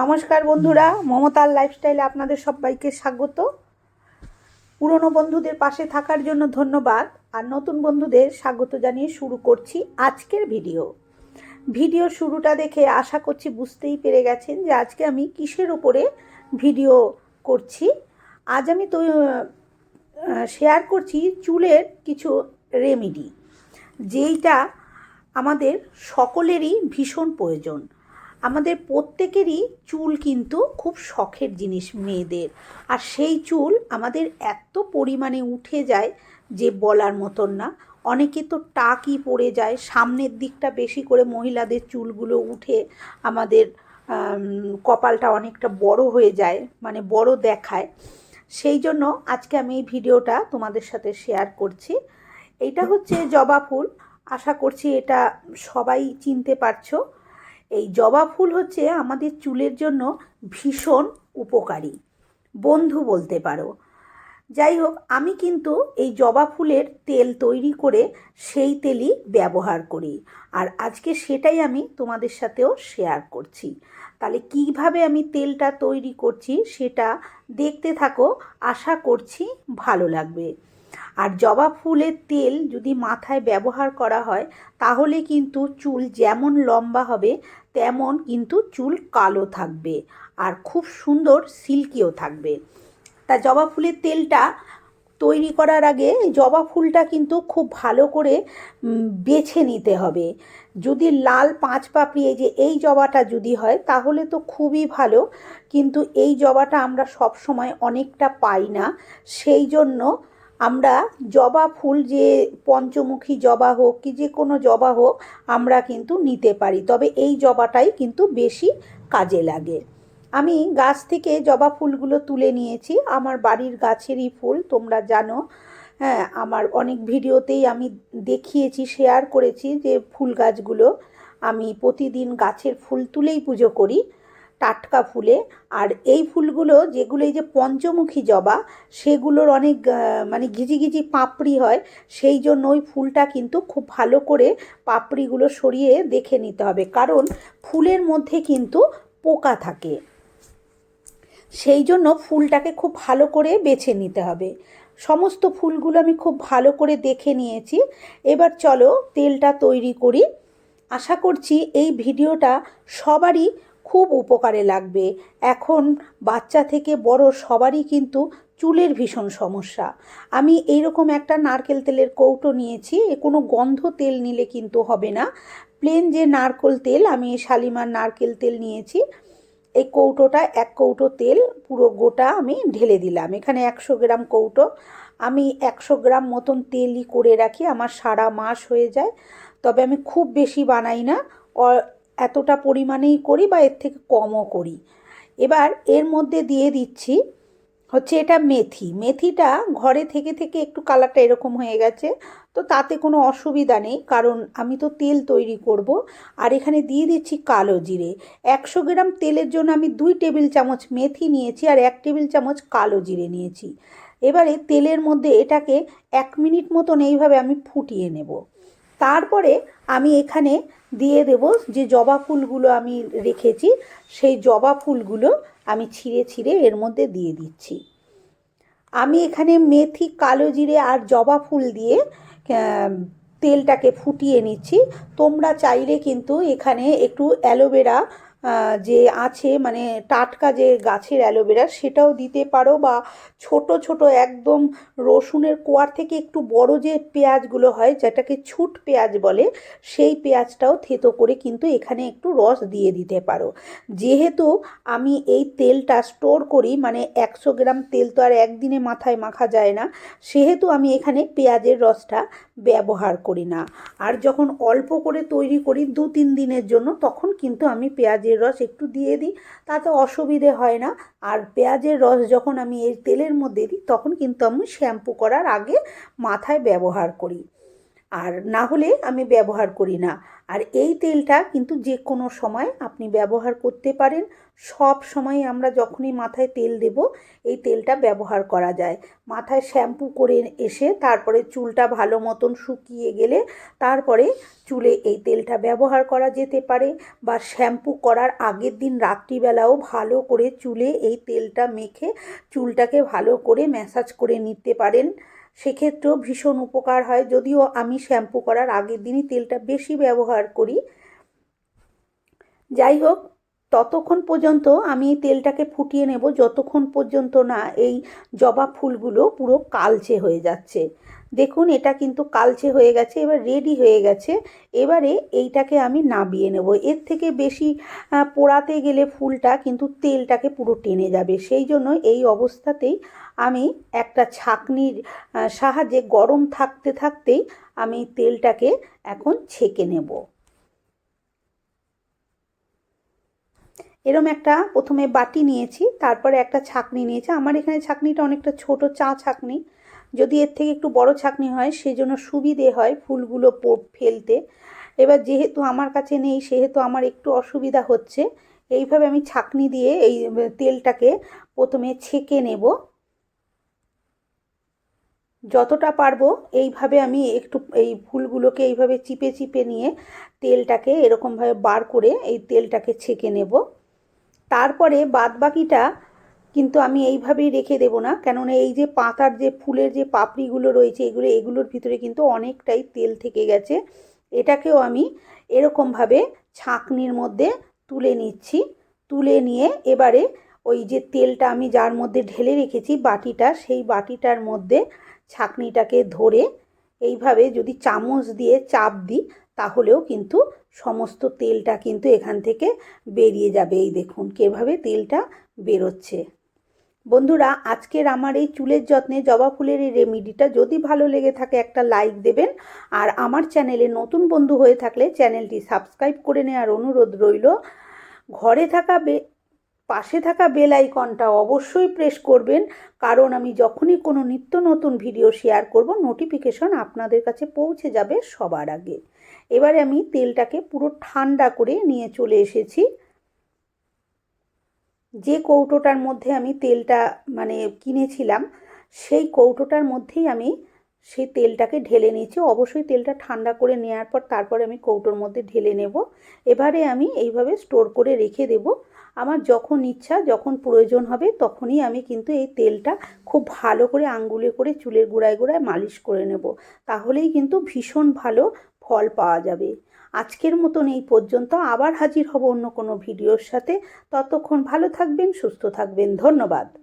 নমস্কার বন্ধুরা, মমতার লাইফস্টাইলে আপনাদের সবাইকে স্বাগত। পুরনো বন্ধুদের পাশে থাকার জন্য ধন্যবাদ, আর নতুন বন্ধুদের স্বাগত জানিয়ে শুরু করছি আজকের ভিডিও ভিডিও শুরুটা দেখে আশা করছি বুঝতেই পেরে গেছেন যে আজকে আমি কিসের ওপরে ভিডিও করছি। আজ আমি তো শেয়ার করছি চুলের কিছু রেমেডি যেইটা আমাদের সকলেরই ভীষণ প্রয়োজন। আমাদের প্রত্যেকেরই চুল কিন্তু খুব শখের জিনিস মেয়েদের। আর সেই চুল আমাদের এত পরিমাণে উঠে যায় যে বলার মতন না। অনেকে তো টাকই পড়ে যায়, সামনের দিকটা বেশি করে মহিলাদের চুলগুলো উঠে আমাদের কপালটা অনেকটা বড় হয়ে যায় মানে বড় দেখায়। সেই জন্য আজকে আমি এই ভিডিওটা তোমাদের সাথে শেয়ার করছি। এইটা হচ্ছে জবা ফুল। আশা করছি এটা সবাই চিনতে পারছ। এই জবা ফুল হচ্ছে আমাদের চুলের জন্য ভীষণ উপকারী। বন্ধু বলতে পারো। যাই হোক, আমি কিন্তু এই জবা ফুলের তেল তৈরি করে সেই তেলই ব্যবহার করি। আর আজকে সেটাই আমি তোমাদের সাথেও শেয়ার করছি। তাহলে কীভাবে আমি তেলটা তৈরি করছি সেটা দেখতে থাকো। আশা করছি ভালো লাগবে। আর জবা ফুলের তেল যদি মাথায় ব্যবহার করা হয়, তাহলে কিন্তু চুল যেমন লম্বা হবে, তেমন কিন্তু চুল কালো থাকবে আর খুব সুন্দর সিল্কিও থাকবে। তা জবা ফুলের তেলটা তৈরি করার আগে জবা ফুলটা কিন্তু খুব ভালো করে বেছে নিতে হবে। যদি লাল পাঁচ পাপড়ি এই যে, এই জবাটা যদি হয়, তাহলে তো খুবই ভালো। কিন্তু এই জবাটা আমরা সব সময় অনেকটা পাই না। সেই জন্য আমরা জবা ফুল যে পঞ্চমুখী জবা হোক কি যে কোনো জবা হোক আমরা কিন্তু নিতে পারি। তবে এই জবাটাই কিন্তু বেশি কাজে লাগে। আমি গাছ থেকে জবা ফুলগুলো তুলে নিয়েছি। আমার বাড়ির গাছেরই ফুল, তোমরা জানো। হ্যাঁ আমার অনেক ভিডিওতেই আমি দেখিয়েছি, শেয়ার করেছি যে ফুল গাছগুলো। আমি প্রতিদিন গাছের ফুল তুলেই পুজো করি। টাটকা ফুলে। আর এই ফুলগুলো যেগুলো এই যে পঞ্চমুখী জবা, সেগুলোর অনেক মানে ঘিজি ঘিজি পাপড়ি হয়, সেই জন্য ওই ফুলটা কিন্তু খুব ভালো করে পাপড়িগুলো সরিয়ে দেখে নিতে হবে। কারণ ফুলের মধ্যে কিন্তু পোকা থাকে। সেই জন্য ফুলটাকে খুব ভালো করে বেছে নিতে হবে। সমস্ত ফুলগুলো আমি খুব ভালো করে দেখে নিয়েছি। এবার চলো তেলটা তৈরি করি। আশা করছি এই ভিডিওটা সবারই খুব উপকারে লাগবে। এখন বাচ্চা থেকে বড় সবারই কিন্তু চুলের ভীষণ সমস্যা। আমি এইরকম একটা নারকেল তেলের কৌটো নিয়েছি কোনো গন্ধ তেল নিলে কিন্তু হবে না। প্লেন যে নারকেল তেল, আমি শালিমার নারকেল তেল নিয়েছি, এই কৌটোটা এক কৌটো তেল, পুরো গোটা আমি ঢেলে দিলাম। এখানে একশো গ্রাম কৌটো। আমি একশো গ্রাম মতন তেলই করে রাখি, আমার সারা মাস হয়ে যায়। তবে আমি খুব বেশি বানাই না। এতটা পরিমাণেই করি বা এর থেকে কমও করি। এবার এর মধ্যে দিয়ে দিচ্ছি হচ্ছে এটা মেথি। মেথিটা ঘরে থেকে থেকে একটু কালারটা এরকম হয়ে গেছে, তো তাতে কোনো অসুবিধা নেই, কারণ আমি তো তেল তৈরি করব। আর এখানে দিয়ে দিচ্ছি কালো জিরে। একশো গ্রাম তেলের জন্য আমি দুই টেবিল চামচ মেথি নিয়েছি আর এক টেবিল চামচ কালো জিরে নিয়েছি। এবারে তেলের মধ্যে এটাকে এক মিনিট মতন এইভাবে আমি ফুটিয়ে নেব। তারপরে আমি এখানে দিয়ে দেব যে জবা ফুলগুলো আমি রেখেছি, সেই জবা ফুলগুলো আমি ছিঁড়ে ছিঁড়ে এর মধ্যে দিয়ে দিচ্ছি। আমি এখানে মেথি, কালো জিরে আর জবা ফুল দিয়ে তেলটাকে ফুটিয়ে নিচ্ছি। তোমরা চাইলে কিন্তু এখানে একটু অ্যালোভেরা যে আছে মানে টাটকা যে গাছের অ্যালোভেরা সেটাও দিতে পারো বা ছোট ছোট একদম রসুনের কোয়ার থেকে একটু বড় যে পেঁয়াজগুলো হয়, যেটাকে ছুট পেঁয়াজ বলে, সেই পেঁয়াজটাও থেতো করে কিন্তু এখানে একটু রস দিয়ে দিতে পারো। যেহেতু আমি এই তেলটা স্টোর করি মানে একশো গ্রাম তেল তো আর একদিনে মাথায় মাখা যায় না, সেহেতু আমি এখানে পেঁয়াজের রসটা ব্যবহার করি না। আর যখন অল্প করে তৈরি করি দু, তিন দিনের জন্য, তখন কিন্তু আমি পেঁয়াজের রস একটু দিয়ে দিই, তাতে অসুবিধে হয় না। আর পেঁয়াজের রস যখন আমি এই তেলের মধ্যে দিই, তখন কিন্তু আমি শ্যাম্পু করার আগে মাথায় ব্যবহার করি। আর না হলে আমি ব্যবহার করি না। আর এই তেলটা কিন্তু যে কোনো সময় আপনি ব্যবহার করতে পারেন। সব সময় আমরা যখনই মাথায় তেল দেব, এই তেলটা ব্যবহার করা যায়। মাথায় শ্যাম্পু করে এসে তারপরে চুলটা ভালো মতন শুকিয়ে গেলে তারপরে চুলে এই তেলটা ব্যবহার করা যেতে পারে বা শ্যাম্পু করার আগের দিন রাত্রিবেলাও ভালো করে চুলে এই তেলটা মেখে চুলটাকে ভালো করে ম্যাসাজ করে নিতে পারেন। সেক্ষেত্রেও ভীষণ উপকার হয়। যদিও আমি শ্যাম্পু করার আগের দিনই তেলটা বেশি ব্যবহার করি। যাই হোক, ততক্ষণ পর্যন্ত আমি তেলটাকে ফুটিয়ে নেব। যতক্ষণ পর্যন্ত না এই জবা ফুলগুলো পুরো কালচে হয়ে যাচ্ছে। দেখুন, এটা কিন্তু কালচে হয়ে গেছে, এবার রেডি হয়ে গেছে। এবারে এইটাকে আমি নাবিয়ে নেব। এর থেকে বেশি পোড়াতে গেলে ফুলটা কিন্তু তেলটাকে পুরো টেনে যাবে। সেই জন্য এই অবস্থাতেই আমি একটা ছাকনির সাহায্যে গরম থাকতে থাকতেই আমি তেলটাকে এখন ছেঁকে নেব। এরম একটা প্রথমে বাটি নিয়েছি, তারপরে একটা ছাকনি নিয়েছি। আমার এখানে ছাকনিটা অনেকটা ছোট, চা ছাকনি। যদি এর থেকে একটু বড় ছাকনি হয়, সেজন্য সুবিধে হয় ফুলগুলো ফেলতে। এবার যেহেতু আমার কাছে নেই, সেহেতু আমার একটু অসুবিধা হচ্ছে। এইভাবে আমি ছাকনি দিয়ে এই তেলটাকে প্রথমে ছেঁকে নেব। যতটা পারব এইভাবে আমি একটু এই ফুলগুলোকে এইভাবে চিপে চিপে নিয়ে তেলটাকে এরকমভাবে বার করে এই তেলটাকে ছেঁকে নেব। তারপরে বাদ বাকিটা কিন্তু আমি এইভাবেই রেখে দেবো না। কেননা এই যে পাতার যে ফুলের যে পাপড়িগুলো রয়েছে, এগুলো, এগুলোর ভিতরে কিন্তু অনেকটাই তেল থেকে গেছে। এটাকেও আমি এরকমভাবে ছাঁকনির মধ্যে তুলে নিচ্ছি। তুলে নিয়ে এবারে ওই যে তেলটা আমি যার মধ্যে ঢেলে রেখেছি বাটিটা, সেই বাটিটার মধ্যে ছাঁকনিটাকে ধরে এইভাবে যদি চামচ দিয়ে চাপ দিই, তাহলেও কিন্তু সমস্ত তেলটা কিন্তু এখান থেকে বেরিয়ে যাবে। এই দেখুন, কীভাবে তেলটা বেরোচ্ছে। বন্ধুরা, আজকের আমার এই চুলের যত্নে জবা ফুলের এই রেমিডিটা যদি ভালো লেগে থাকে একটা লাইক দেবেন। আর আমার চ্যানেলে নতুন বন্ধু হয়ে থাকলে চ্যানেলটি সাবস্ক্রাইব করে নেওয়ার অনুরোধ রইল। ঘরে থাকা বে, পাশে থাকা বেল আইকনটা অবশ্যই প্রেস করবেন। কারণ আমি যখনই কোনো নিত্য নতুন ভিডিও শেয়ার করব, নোটিফিকেশন আপনাদের কাছে পৌঁছে যাবে সবার আগে। এবারে আমি তেলটাকে পুরো ঠান্ডা করে নিয়ে চলে এসেছি। যে কৌটোটার মধ্যে আমি তেলটা মানে কিনেছিলাম, সেই কৌটোটার মধ্যেই আমি সেই তেলটাকে ঢেলে নিয়েছি। অবশ্যই তেলটা ঠান্ডা করে নেওয়ার পর তারপরে আমি কৌটোর মধ্যে ঢেলে নেব। এবারে আমি এইভাবে স্টোর করে রেখে দেব। আমার যখন ইচ্ছা, যখন প্রয়োজন হবে, তখনই আমি কিন্তু এই তেলটা খুব ভালো করে আঙ্গুলে করে চুলের গোড়ায় গোড়ায় মালিশ করে নেব। তাহলেই কিন্তু ভীষণ ভালো ফল পাওয়া যাবে। আজকের মতন এই পর্যন্ত আবার হাজির হব অন্য কোনো ভিডিওর সাথে। ততক্ষণ ভালো থাকবেন, সুস্থ থাকবেন। ধন্যবাদ।